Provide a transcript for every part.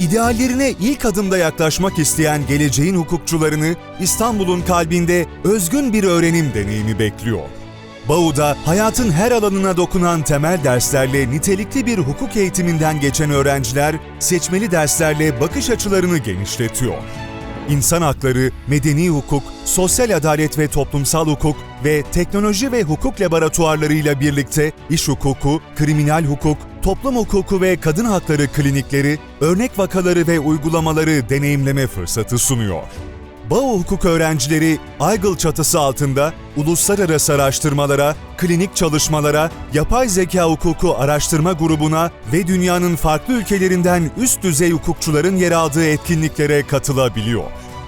İdeallerine ilk adımda yaklaşmak isteyen geleceğin hukukçularını İstanbul'un kalbinde özgün bir öğrenim deneyimi bekliyor. Bau'da hayatın her alanına dokunan temel derslerle nitelikli bir hukuk eğitiminden geçen öğrenciler seçmeli derslerle bakış açılarını genişletiyor. İnsan hakları, medeni hukuk, sosyal adalet ve toplumsal hukuk ve teknoloji ve hukuk laboratuvarlarıyla birlikte iş hukuku, kriminal hukuk, toplum hukuku ve kadın hakları klinikleri, örnek vakaları ve uygulamaları deneyimleme fırsatı sunuyor. BAO hukuk öğrencileri Aygıl çatısı altında uluslararası araştırmalara, klinik çalışmalara, yapay zeka hukuku araştırma grubuna ve dünyanın farklı ülkelerinden üst düzey hukukçuların yer aldığı etkinliklere katılabiliyor.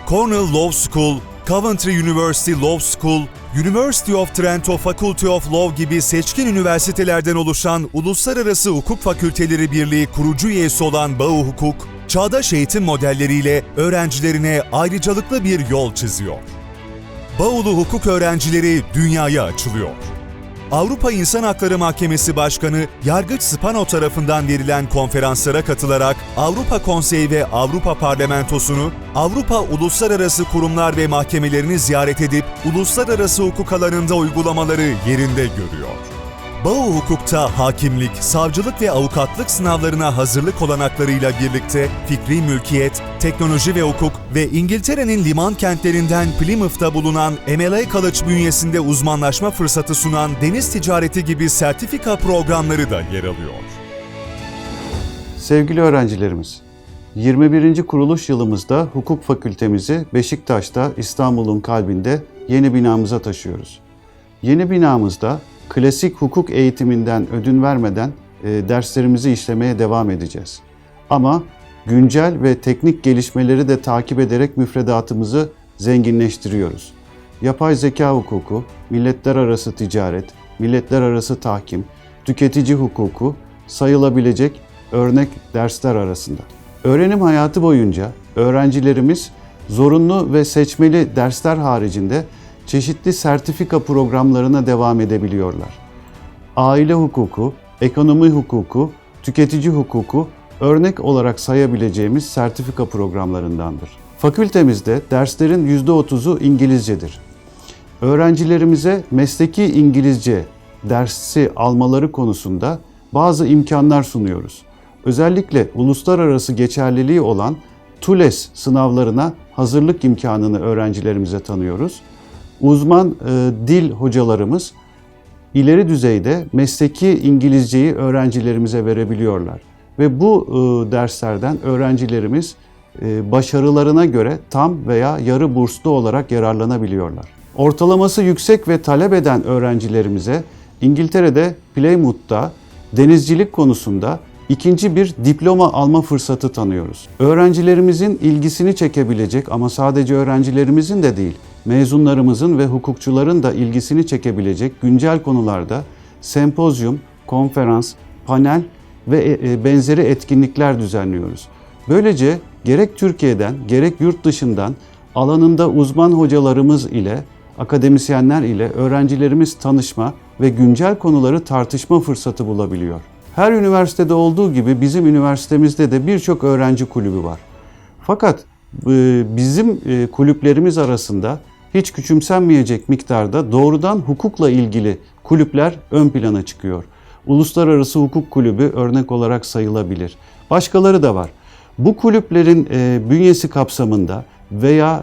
Cornell Law School, Coventry University Law School, University of Trento Faculty of Law gibi seçkin üniversitelerden oluşan Uluslararası Hukuk Fakülteleri Birliği kurucu üyesi olan BAO Hukuk, çağdaş eğitim modelleriyle öğrencilerine ayrıcalıklı bir yol çiziyor. Baulu hukuk öğrencileri dünyaya açılıyor. Avrupa İnsan Hakları Mahkemesi Başkanı Yargıç Spano tarafından verilen konferanslara katılarak Avrupa Konseyi ve Avrupa Parlamentosu'nu, Avrupa uluslararası kurumlar ve mahkemelerini ziyaret edip uluslararası hukuk alanında uygulamaları yerinde görüyor. Bağ hukukta hakimlik, savcılık ve avukatlık sınavlarına hazırlık olanaklarıyla birlikte fikri mülkiyet, teknoloji ve hukuk ve İngiltere'nin liman kentlerinden Plymouth'ta bulunan MLA College bünyesinde uzmanlaşma fırsatı sunan deniz ticareti gibi sertifika programları da yer alıyor. Sevgili öğrencilerimiz, 21. kuruluş yılımızda hukuk fakültemizi Beşiktaş'ta İstanbul'un kalbinde yeni binamıza taşıyoruz. Yeni binamızda klasik hukuk eğitiminden ödün vermeden e, derslerimizi işlemeye devam edeceğiz. Ama güncel ve teknik gelişmeleri de takip ederek müfredatımızı zenginleştiriyoruz. Yapay zeka hukuku, milletler arası ticaret, milletler arası tahkim, tüketici hukuku sayılabilecek örnek dersler arasında. Öğrenim hayatı boyunca öğrencilerimiz zorunlu ve seçmeli dersler haricinde çeşitli sertifika programlarına devam edebiliyorlar. Aile hukuku, ekonomi hukuku, tüketici hukuku örnek olarak sayabileceğimiz sertifika programlarındandır. Fakültemizde derslerin %30'u İngilizcedir. Öğrencilerimize mesleki İngilizce dersi almaları konusunda bazı imkanlar sunuyoruz. Özellikle uluslararası geçerliliği olan TULES sınavlarına hazırlık imkanını öğrencilerimize tanıyoruz. Uzman e, dil hocalarımız ileri düzeyde mesleki İngilizceyi öğrencilerimize verebiliyorlar. Ve bu e, derslerden öğrencilerimiz e, başarılarına göre tam veya yarı burslu olarak yararlanabiliyorlar. Ortalaması yüksek ve talep eden öğrencilerimize İngiltere'de Plymouth'ta denizcilik konusunda ikinci bir diploma alma fırsatı tanıyoruz. Öğrencilerimizin ilgisini çekebilecek ama sadece öğrencilerimizin de değil, mezunlarımızın ve hukukçuların da ilgisini çekebilecek güncel konularda sempozyum, konferans, panel ve e, e, benzeri etkinlikler düzenliyoruz. Böylece gerek Türkiye'den gerek yurt dışından alanında uzman hocalarımız ile, akademisyenler ile öğrencilerimiz tanışma ve güncel konuları tartışma fırsatı bulabiliyor. Her üniversitede olduğu gibi bizim üniversitemizde de birçok öğrenci kulübü var. Fakat e, bizim kulüplerimiz arasında hiç küçümsenmeyecek miktarda doğrudan hukukla ilgili kulüpler ön plana çıkıyor. Uluslararası Hukuk Kulübü örnek olarak sayılabilir. Başkaları da var. Bu kulüplerin e, bünyesi kapsamında veya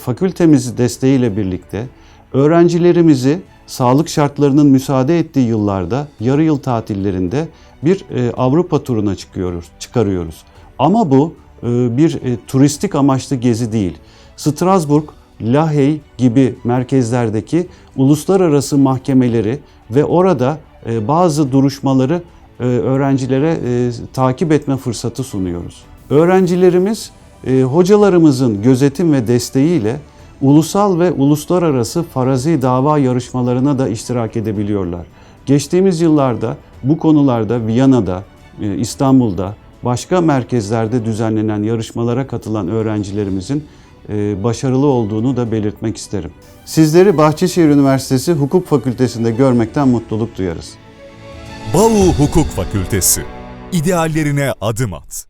fakültemiz desteğiyle birlikte öğrencilerimizi sağlık şartlarının müsaade ettiği yıllarda, yarı yıl tatillerinde bir Avrupa turuna çıkıyoruz, çıkarıyoruz. Ama bu bir turistik amaçlı gezi değil. Strasbourg, Lahey gibi merkezlerdeki uluslararası mahkemeleri ve orada bazı duruşmaları öğrencilere takip etme fırsatı sunuyoruz. Öğrencilerimiz hocalarımızın gözetim ve desteğiyle ulusal ve uluslararası farazi dava yarışmalarına da iştirak edebiliyorlar. Geçtiğimiz yıllarda bu konularda Viyana'da, İstanbul'da, başka merkezlerde düzenlenen yarışmalara katılan öğrencilerimizin başarılı olduğunu da belirtmek isterim. Sizleri Bahçeşehir Üniversitesi Hukuk Fakültesi'nde görmekten mutluluk duyarız. BAU Hukuk Fakültesi İdeallerine adım at.